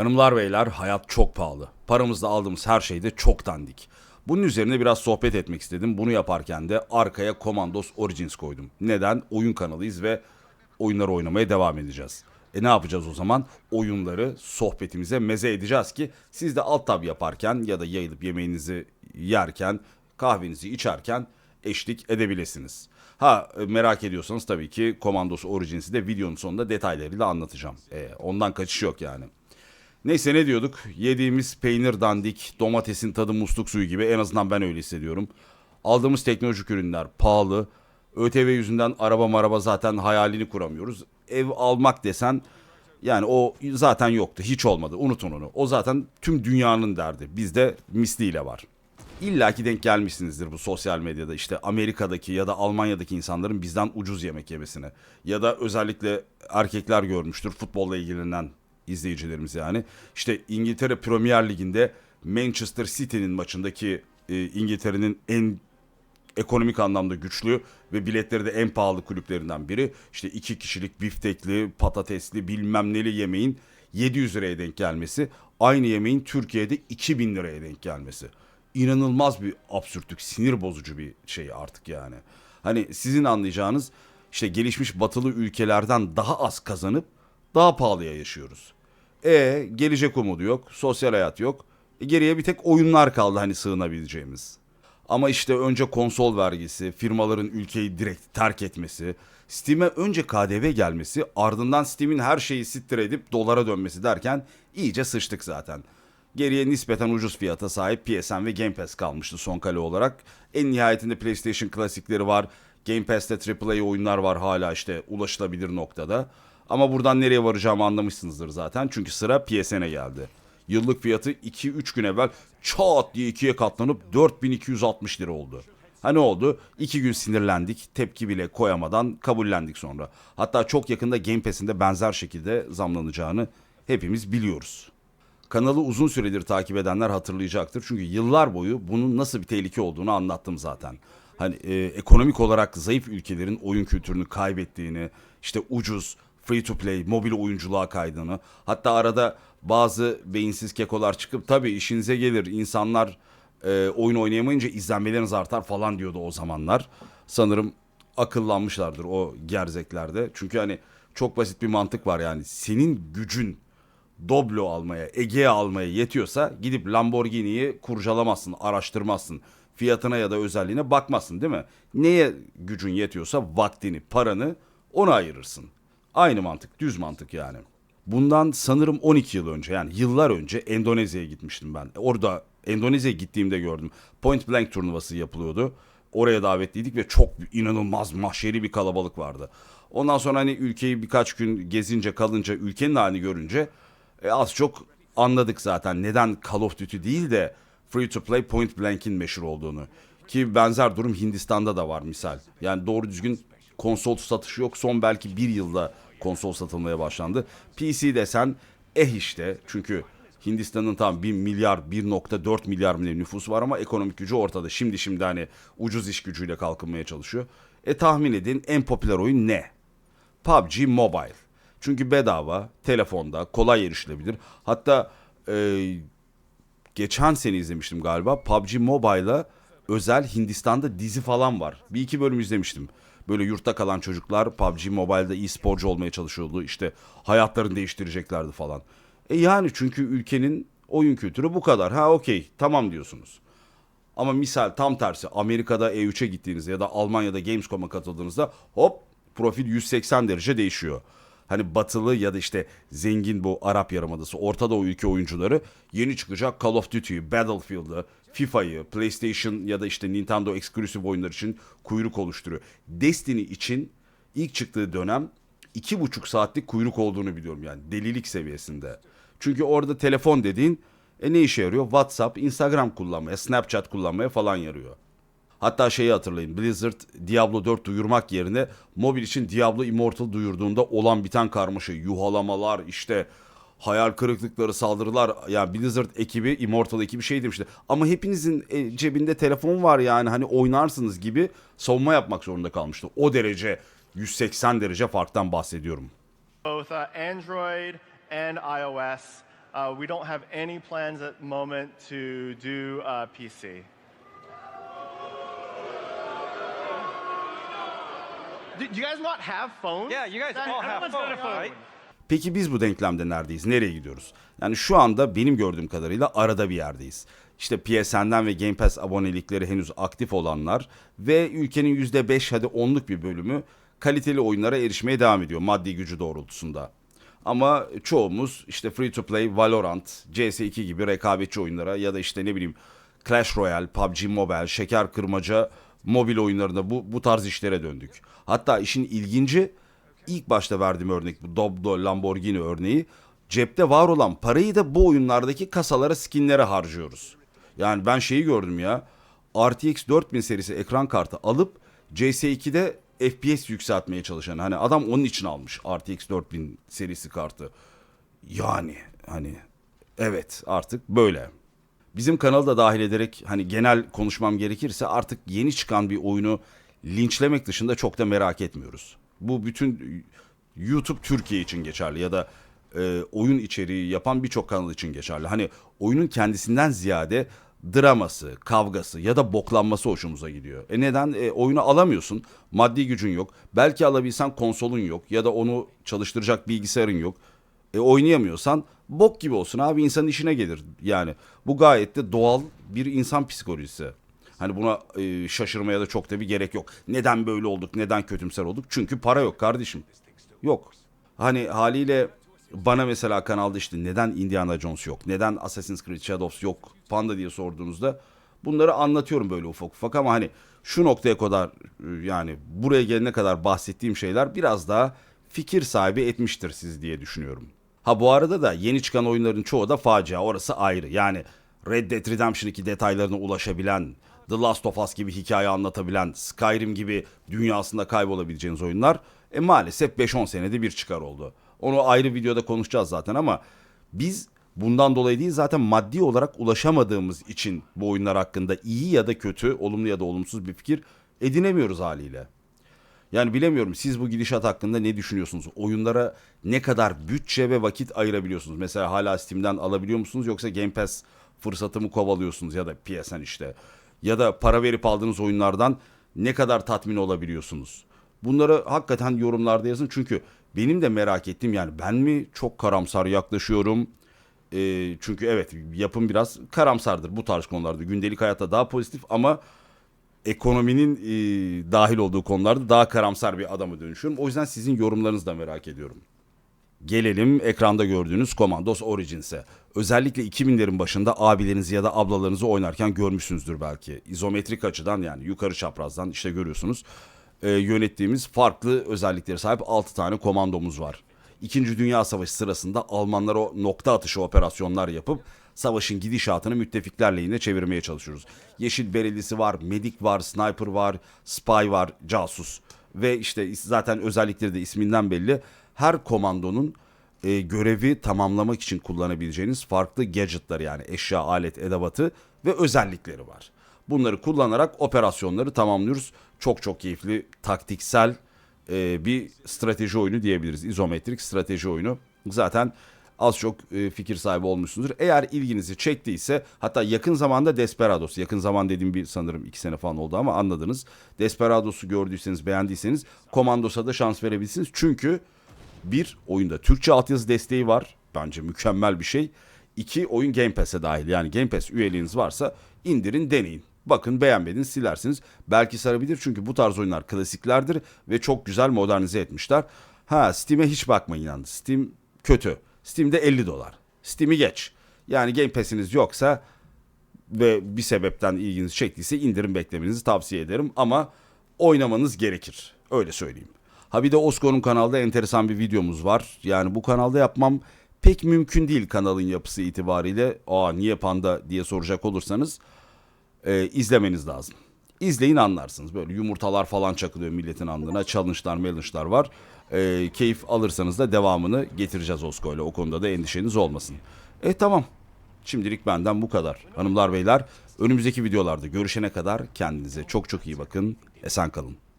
Hanımlar beyler hayat çok pahalı. Paramızla aldığımız her şey de çok dandik. Bunun üzerine biraz sohbet etmek istedim. Bunu yaparken de arkaya Commandos Origins koydum. Neden? Oyun kanalıyız ve oyunları oynamaya devam edeceğiz. E ne yapacağız o zaman? Oyunları sohbetimize meze edeceğiz ki siz de alt tab yaparken ya da yayılıp yemeğinizi yerken, kahvenizi içerken eşlik edebilirsiniz. Ha e, merak ediyorsanız tabii ki Commandos Origins'i de videonun sonunda detaylarıyla anlatacağım. E, ondan kaçış yok yani. Neyse ne diyorduk? Yediğimiz peynir dandik, domatesin tadı musluk suyu gibi en azından ben öyle hissediyorum. Aldığımız teknolojik ürünler pahalı. ÖTV yüzünden araba maraba zaten hayalini kuramıyoruz. Ev almak desen yani o zaten yoktu. Hiç olmadı. Unutun onu. O zaten tüm dünyanın derdi. Bizde misliyle var. İlla ki denk gelmişsinizdir bu sosyal medyada işte Amerika'daki ya da Almanya'daki insanların bizden ucuz yemek yemesine. Ya da özellikle erkekler görmüştür futbolla ilgilenen izleyicilerimiz yani. İşte İngiltere Premier Ligi'nde Manchester City'nin maçındaki e, İngiltere'nin en ekonomik anlamda güçlü ve biletleri de en pahalı kulüplerinden biri. İşte iki kişilik biftekli, patatesli bilmem neli yemeğin 700 liraya denk gelmesi. Aynı yemeğin Türkiye'de 2000 liraya denk gelmesi. İnanılmaz bir absürtlük, sinir bozucu bir şey artık yani. Hani sizin anlayacağınız işte gelişmiş batılı ülkelerden daha az kazanıp daha pahalıya yaşıyoruz. E gelecek umudu yok, sosyal hayat yok. E, geriye bir tek oyunlar kaldı hani sığınabileceğimiz. Ama işte önce konsol vergisi, firmaların ülkeyi direkt terk etmesi, Steam'e önce KDV gelmesi, ardından Steam'in her şeyi sittir edip dolara dönmesi derken iyice sıçtık zaten. Geriye nispeten ucuz fiyata sahip PSN ve Game Pass kalmıştı son kale olarak. En nihayetinde PlayStation klasikleri var. Game Pass'te AAA oyunlar var hala işte ulaşılabilir noktada. Ama buradan nereye varacağımı anlamışsınızdır zaten. Çünkü sıra PSN'e geldi. Yıllık fiyatı 2-3 gün evvel çat diye ikiye katlanıp 4260 lira oldu. Ha ne oldu? İki gün sinirlendik, tepki bile koyamadan kabullendik sonra. Hatta çok yakında Game Pass'in de benzer şekilde zamlanacağını hepimiz biliyoruz. Kanalı uzun süredir takip edenler hatırlayacaktır. Çünkü yıllar boyu bunun nasıl bir tehlike olduğunu anlattım zaten. Hani e, ekonomik olarak zayıf ülkelerin oyun kültürünü kaybettiğini, işte ucuz, free to play, mobil oyunculuğa kaydığını, hatta arada bazı beyinsiz kekolar çıkıp tabii işinize gelir insanlar e, oyun oynayamayınca izlenmeleriniz artar falan diyordu o zamanlar. Sanırım akıllanmışlardır o gerzeklerde. Çünkü hani çok basit bir mantık var yani. Senin gücün Doblo almaya, Egea almaya yetiyorsa gidip Lamborghini'yi kurcalamazsın, araştırmazsın. Fiyatına ya da özelliğine bakmazsın değil mi? Neye gücün yetiyorsa vaktini, paranı ona ayırırsın. Aynı mantık, düz mantık yani. Bundan sanırım 12 yıl önce yani yıllar önce Endonezya'ya gitmiştim ben. Orada Endonezya'ya gittiğimde gördüm. Point Blank turnuvası yapılıyordu. Oraya davetliydik ve çok inanılmaz mahşeri bir kalabalık vardı. Ondan sonra hani ülkeyi birkaç gün gezince kalınca ülkenin halini görünce e, az çok anladık zaten neden Call of Duty değil de Free to Play Point Blank'in meşhur olduğunu. Ki benzer durum Hindistan'da da var misal. Yani doğru düzgün konsol satışı yok. Son belki bir yılda konsol satılmaya başlandı. PC desen eh işte çünkü Hindistan'ın tam 1 milyar 1.4 milyar mı ne nüfusu var ama ekonomik gücü ortada. Şimdi şimdi hani ucuz iş gücüyle kalkınmaya çalışıyor. E tahmin edin en popüler oyun ne? PUBG Mobile. Çünkü bedava, telefonda, kolay erişilebilir. Hatta e, geçen sene izlemiştim galiba. PUBG Mobile'a özel Hindistan'da dizi falan var. Bir iki bölüm izlemiştim. Böyle yurtta kalan çocuklar PUBG Mobile'da e-sporcu olmaya çalışıyordu. İşte hayatlarını değiştireceklerdi falan. E yani çünkü ülkenin oyun kültürü bu kadar. Ha okey tamam diyorsunuz. Ama misal tam tersi Amerika'da E3'e gittiğinizde ya da Almanya'da Gamescom'a katıldığınızda hop profil 180 derece değişiyor. Hani batılı ya da işte zengin bu Arap Yarımadası, Orta Doğu ülke oyuncuları yeni çıkacak Call of Duty'yi, Battlefield'ı, FIFA'yı, PlayStation ya da işte Nintendo eksklusif oyunlar için kuyruk oluşturuyor. Destiny için ilk çıktığı dönem iki buçuk saatlik kuyruk olduğunu biliyorum yani delilik seviyesinde. Çünkü orada telefon dediğin e ne işe yarıyor? WhatsApp, Instagram kullanmaya, Snapchat kullanmaya falan yarıyor. Hatta şeyi hatırlayın Blizzard Diablo 4 duyurmak yerine mobil için Diablo Immortal duyurduğunda olan biten karmaşa, yuhalamalar işte hayal kırıklıkları, saldırılar. Yani Blizzard ekibi, Immortal ekibi şey demişti. Ama hepinizin e, cebinde telefon var yani hani oynarsınız gibi savunma yapmak zorunda kalmıştı. O derece 180 derece farktan bahsediyorum. both uh, Android and iOS. Uh, we don't have any plans at the moment to do uh, PC. Do, do you guys not have phones? Yeah, you guys That- all have everyone's got a phones, phone. right? Peki biz bu denklemde neredeyiz? Nereye gidiyoruz? Yani şu anda benim gördüğüm kadarıyla arada bir yerdeyiz. İşte PSN'den ve Game Pass abonelikleri henüz aktif olanlar ve ülkenin %5 hadi 10'luk bir bölümü kaliteli oyunlara erişmeye devam ediyor maddi gücü doğrultusunda. Ama çoğumuz işte free to play, Valorant, CS2 gibi rekabetçi oyunlara ya da işte ne bileyim Clash Royale, PUBG Mobile, şeker kırmaca mobil oyunlarında bu, bu tarz işlere döndük. Hatta işin ilginci ilk başta verdiğim örnek bu Doblo Lamborghini örneği cepte var olan parayı da bu oyunlardaki kasalara skinlere harcıyoruz. Yani ben şeyi gördüm ya RTX 4000 serisi ekran kartı alıp CS2'de FPS yükseltmeye çalışan hani adam onun için almış RTX 4000 serisi kartı. Yani hani evet artık böyle. Bizim kanalı da dahil ederek hani genel konuşmam gerekirse artık yeni çıkan bir oyunu linçlemek dışında çok da merak etmiyoruz. Bu bütün YouTube Türkiye için geçerli ya da e, oyun içeriği yapan birçok kanal için geçerli. Hani oyunun kendisinden ziyade draması, kavgası ya da boklanması hoşumuza gidiyor. E neden? E, oyunu alamıyorsun. Maddi gücün yok. Belki alabilsen konsolun yok ya da onu çalıştıracak bilgisayarın yok. E, oynayamıyorsan bok gibi olsun abi insanın işine gelir. Yani bu gayet de doğal bir insan psikolojisi. Hani buna e, şaşırmaya da çok da bir gerek yok. Neden böyle olduk, neden kötümser olduk? Çünkü para yok kardeşim. Yok. Hani haliyle bana mesela kanalda işte neden Indiana Jones yok, neden Assassin's Creed Shadows yok Panda diye sorduğunuzda bunları anlatıyorum böyle ufak ufak ama hani şu noktaya kadar e, yani buraya gelene kadar bahsettiğim şeyler biraz daha fikir sahibi etmiştir siz diye düşünüyorum. Ha bu arada da yeni çıkan oyunların çoğu da facia orası ayrı. Yani Red Dead Redemption 2 detaylarına ulaşabilen, The Last of Us gibi hikaye anlatabilen, Skyrim gibi dünyasında kaybolabileceğiniz oyunlar e, maalesef 5-10 senede bir çıkar oldu. Onu ayrı videoda konuşacağız zaten ama biz bundan dolayı değil zaten maddi olarak ulaşamadığımız için bu oyunlar hakkında iyi ya da kötü, olumlu ya da olumsuz bir fikir edinemiyoruz haliyle. Yani bilemiyorum siz bu gidişat hakkında ne düşünüyorsunuz? Oyunlara ne kadar bütçe ve vakit ayırabiliyorsunuz? Mesela hala Steam'den alabiliyor musunuz yoksa Game Pass fırsatı mı kovalıyorsunuz ya da PSN işte? Ya da para verip aldığınız oyunlardan ne kadar tatmin olabiliyorsunuz? Bunları hakikaten yorumlarda yazın çünkü benim de merak ettiğim yani ben mi çok karamsar yaklaşıyorum? Ee, çünkü evet yapım biraz karamsardır bu tarz konularda. Gündelik hayatta daha pozitif ama ekonominin e, dahil olduğu konularda daha karamsar bir adama dönüşüyorum. O yüzden sizin yorumlarınızı da merak ediyorum. Gelelim ekranda gördüğünüz Commandos Origins'e. Özellikle 2000'lerin başında abilerinizi ya da ablalarınızı oynarken görmüşsünüzdür belki. İzometrik açıdan yani yukarı çaprazdan işte görüyorsunuz. e, yönettiğimiz farklı özelliklere sahip 6 tane komandomuz var. İkinci Dünya Savaşı sırasında Almanlar o nokta atışı operasyonlar yapıp savaşın gidişatını müttefikler lehine çevirmeye çalışıyoruz. Yeşil berelisi var, medik var, sniper var, spy var, casus. Ve işte zaten özellikleri de isminden belli. Her komandonun e, görevi tamamlamak için kullanabileceğiniz farklı gadgetlar yani eşya, alet, edevatı ve özellikleri var. Bunları kullanarak operasyonları tamamlıyoruz. Çok çok keyifli, taktiksel e, bir strateji oyunu diyebiliriz. İzometrik strateji oyunu. Zaten az çok e, fikir sahibi olmuşsunuzdur. Eğer ilginizi çektiyse hatta yakın zamanda Desperados, yakın zaman dediğim bir sanırım iki sene falan oldu ama anladınız. Desperados'u gördüyseniz, beğendiyseniz Komandos'a da şans verebilirsiniz. Çünkü bir, oyunda Türkçe altyazı desteği var. Bence mükemmel bir şey. İki, oyun Game Pass'e dahil. Yani Game Pass üyeliğiniz varsa indirin, deneyin. Bakın beğenmediniz silersiniz. Belki sarabilir çünkü bu tarz oyunlar klasiklerdir ve çok güzel modernize etmişler. Ha Steam'e hiç bakmayın yalnız. Steam kötü. Steam'de 50 dolar. Steam'i geç. Yani Game Pass'iniz yoksa ve bir sebepten ilginizi çektiyse indirim beklemenizi tavsiye ederim ama oynamanız gerekir. Öyle söyleyeyim. Ha bir de Osko'nun kanalda enteresan bir videomuz var. Yani bu kanalda yapmam pek mümkün değil kanalın yapısı itibariyle. Aa niye panda diye soracak olursanız e, izlemeniz lazım. İzleyin anlarsınız. Böyle yumurtalar falan çakılıyor milletin alnına. Challenge'lar, challenge'lar var. E, keyif alırsanız da devamını getireceğiz Osko'yla. O konuda da endişeniz olmasın. E tamam. Şimdilik benden bu kadar. Hanımlar beyler önümüzdeki videolarda görüşene kadar kendinize çok çok iyi bakın. Esen kalın.